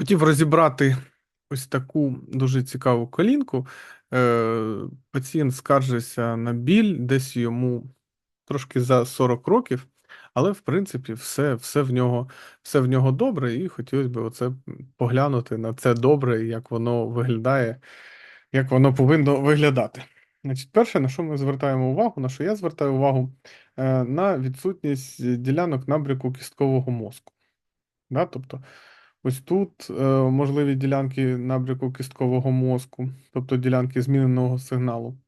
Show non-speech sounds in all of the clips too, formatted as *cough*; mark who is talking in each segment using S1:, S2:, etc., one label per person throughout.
S1: Хотів розібрати ось таку дуже цікаву колінку. Е, Пацієнт скаржився на біль, десь йому трошки за 40 років, але в принципі все все, в нього все в нього добре, і хотілося б оце поглянути на це добре, як воно виглядає, як воно повинно виглядати. Значить, Перше, на що ми звертаємо увагу, на що я звертаю увагу, е, на відсутність ділянок набряку кісткового мозку. Да? Тобто Ось тут е, можливі ділянки набряку кісткового мозку, тобто ділянки зміненого сигналу.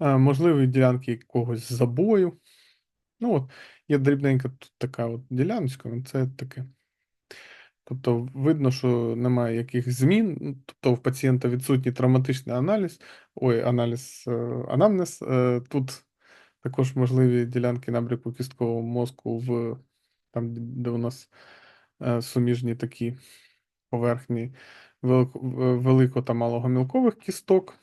S1: Е, можливі ділянки якогось забою. Ну, от, Є дрібненька тут така от діляночка, це таке. Тобто, видно, що немає якихось змін, ну, тобто в пацієнта відсутній травматичний аналіз, ой, аналіз е, анамнез. Тут також можливі ділянки набряку кісткового мозку в там, де у нас. Е, суміжні такі поверхні велико та малогомілкових кісток.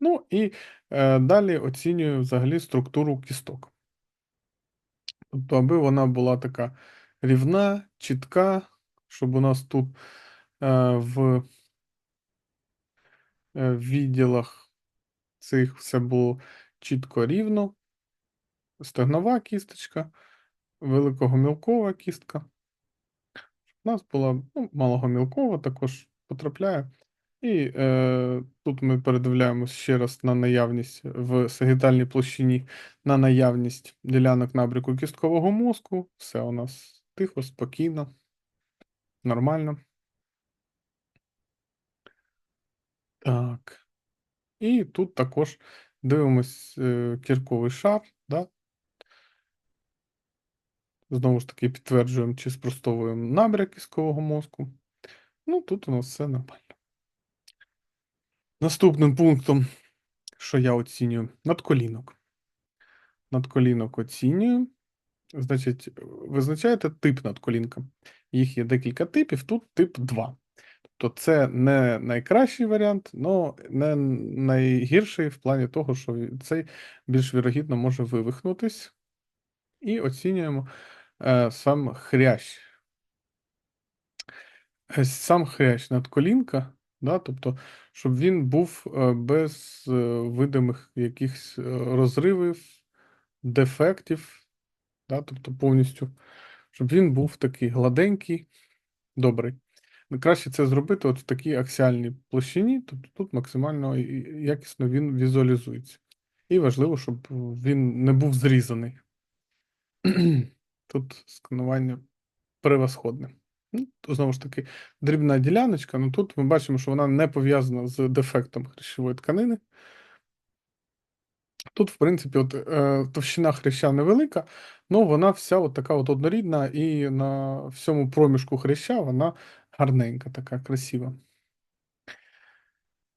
S1: Ну і е, далі оцінюю взагалі структуру кісток. Тобто, аби вона була така рівна, чітка, щоб у нас тут е, в відділах цих все було чітко рівно, стегнова кісточка, великогомілкова кістка. У нас була ну, малогомілкова, також потрапляє. І е, тут ми передивляємось ще раз на наявність в сагітальній площині, на наявність ділянок набряку кісткового мозку. Все у нас тихо, спокійно, нормально. Так. І тут також дивимось е, кірковий шар. Знову ж таки, підтверджуємо чи спростовуємо набряк кісткового мозку. Ну, тут у нас все нормально. Наступним пунктом, що я оцінюю, надколінок. Надколінок оцінюю. Значить, визначаєте тип надколінка. Їх є декілька типів, тут тип 2. Тобто це не найкращий варіант, але не найгірший в плані того, що цей більш вірогідно може вивихнутись. І оцінюємо сам хрящ. Е, сам хрящ надколінка Да? Тобто, щоб він був е, без е, видимих якихось е, розривів, дефектів, да? тобто повністю, щоб він був такий гладенький, добрий. Краще це зробити от в такій аксіальній площині, тобто тут максимально якісно він візуалізується. І важливо, щоб він не був зрізаний. Тут сканування превосходне. Ну, Знову ж таки, дрібна діляночка, ну тут ми бачимо, що вона не пов'язана з дефектом хрящової тканини. Тут, в принципі, от, е, товщина хряща невелика, але вона вся от така от однорідна, і на всьому проміжку хряща вона гарненька, така красива.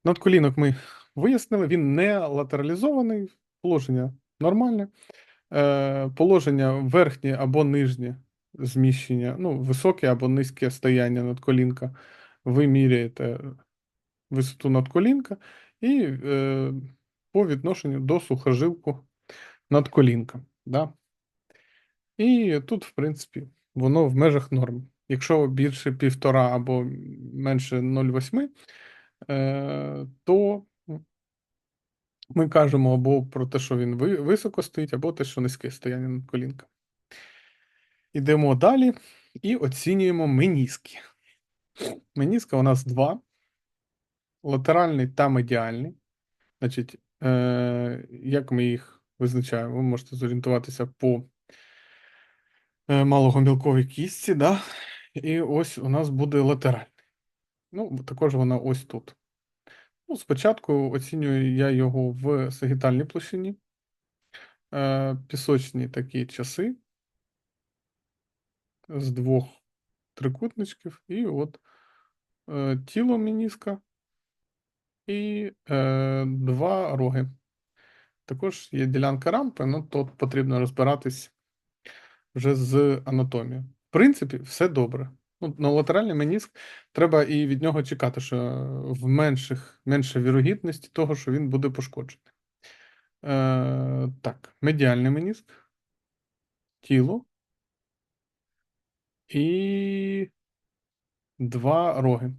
S1: Надколінок ми вияснили, він не латералізований, положення нормальне. Е, Положення верхнє або нижнє зміщення, ну, високе або низьке стояння надколінка, ви міряєте висоту надколінка і е, по відношенню до сухожилку надколінка. Да? І тут, в принципі, воно в межах норм. Якщо більше півтора або менше 0,8, е, то ми кажемо або про те, що він високо стоїть, або те, що низьке стояння надколінка. Ідемо далі і оцінюємо меніски. Меніска у нас два: латеральний та медіальний. Значить, е, як ми їх визначаємо? Ви можете зорієнтуватися по е, малогомілковій кістці, да? і ось у нас буде латеральний. Ну, також вона ось тут. Ну, Спочатку оцінюю я його в сагітальній площині, е, пісочні такі часи з двох трикутничків, і от е, тіло мініска і е, два роги. Також є ділянка рампи, ну, тут потрібно розбиратись вже з анатомією. В принципі, все добре. Ну, На латеральний меніск треба і від нього чекати, що в менших, менше вірогідності того, що він буде пошкоджений. Е, Так, медіальний меніск, тіло і два роги.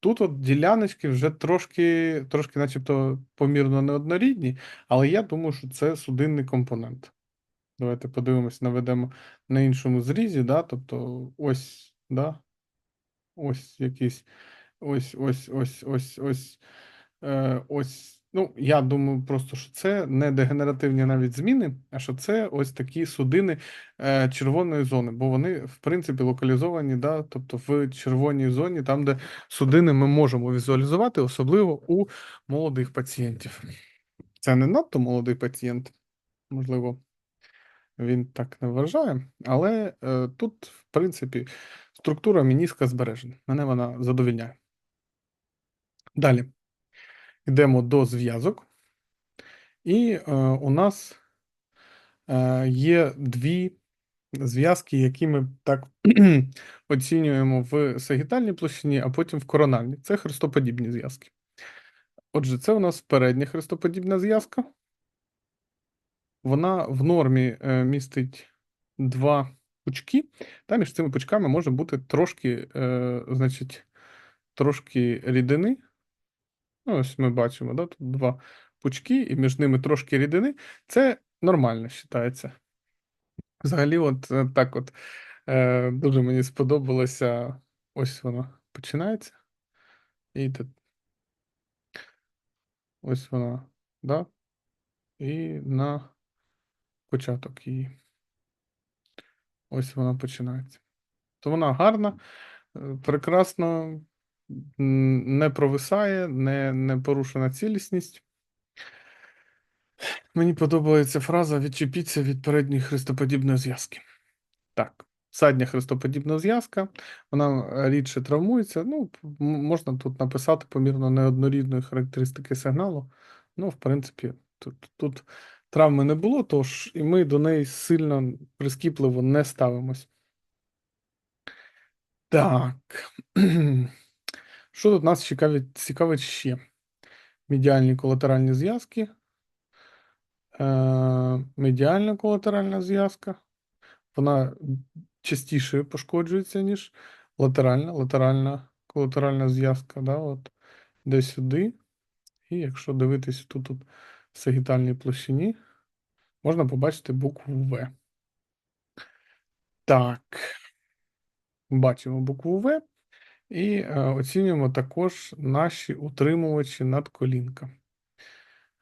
S1: Тут от діляночки вже трошки, трошки, начебто, помірно неоднорідні, але я думаю, що це судинний компонент. Давайте подивимось, наведемо на іншому зрізі, да? тобто ось, да? ось якийсь, ось, ось, ось, ось, ось, е, ось. Ну, я думаю, просто що це не дегенеративні навіть зміни, а що це ось такі судини е, червоної зони, бо вони, в принципі, локалізовані, да? тобто в червоній зоні, там, де судини ми можемо візуалізувати, особливо у молодих пацієнтів. Це не надто молодий пацієнт, можливо, він так не вважає, але е, тут, в принципі, структура мініска збережена. Мене вона задовільняє. Далі йдемо до зв'язок, і е, у нас е, є дві зв'язки, які ми так *clears throat* оцінюємо в сагітальній площині, а потім в корональній. Це хрестоподібні зв'язки. Отже, це у нас передня хрестоподібна зв'язка. Вона в нормі е, містить два пучки, та між цими пучками може бути трошки, е, значить, трошки рідини. Ну, ось ми бачимо, да, тут два пучки, і між ними трошки рідини. Це нормально вважається. Взагалі, от е, так от е, дуже мені сподобалося. Ось воно починається. І тут ось вона, да? І на початок її. Ось вона починається. То вона гарна, е, прекрасно, не провисає, не, не порушена цілісність. Мені подобається фраза відчепіться від передньої хрестоподібної зв'язки. Так, задня хрестоподібна зв'язка, вона рідше травмується. Ну, можна тут написати помірно неоднорідної характеристики сигналу. Ну, в принципі, тут, тут травми не було, тож і ми до неї сильно прискіпливо не ставимось. Так. Що тут нас цікавить, цікавить ще? Медіальні колатеральні зв'язки. Е, медіальна колатеральна зв'язка. Вона частіше пошкоджується, ніж латеральна. Латеральна колатеральна зв'язка. Да, от, де сюди. І якщо дивитись тут, тут в сагітальній площині, можна побачити букву В. Так. Бачимо букву В. І е, оцінюємо також наші утримувачі надколінка.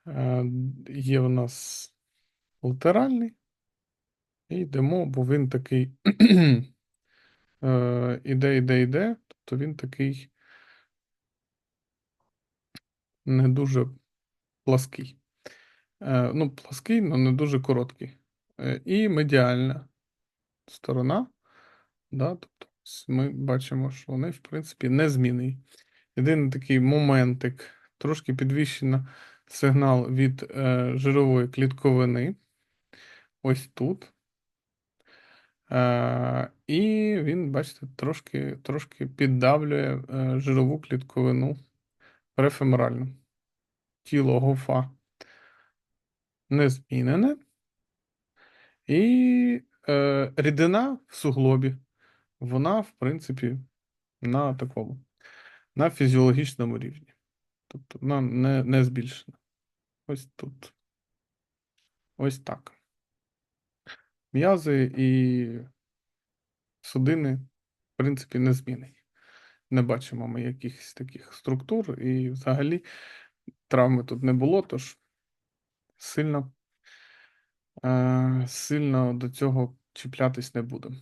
S1: Е, є в нас латеральний. І йдемо, бо він такий *clears throat* е, іде, іде, іде. Тобто він такий не дуже плаский. Е, ну, плаский, але не дуже короткий. Е, і медіальна сторона. Да, тобто ми бачимо, що вони, в принципі, не змінені. Єдиний такий моментик, трошки підвищено сигнал від е, жирової клітковини. Ось тут. Е, і він, бачите, трошки трошки піддавлює е, жирову клітковину префеморальну. Тіло гофа не змінене. І е, рідина в суглобі, вона, в принципі, на такому, на фізіологічному рівні. Тобто вона не, не збільшена. Ось тут. Ось так. М'язи і судини, в принципі, не змінені. Не бачимо ми якихось таких структур, і взагалі травми тут не було, тож сильно, е, сильно до цього чіплятись не будемо.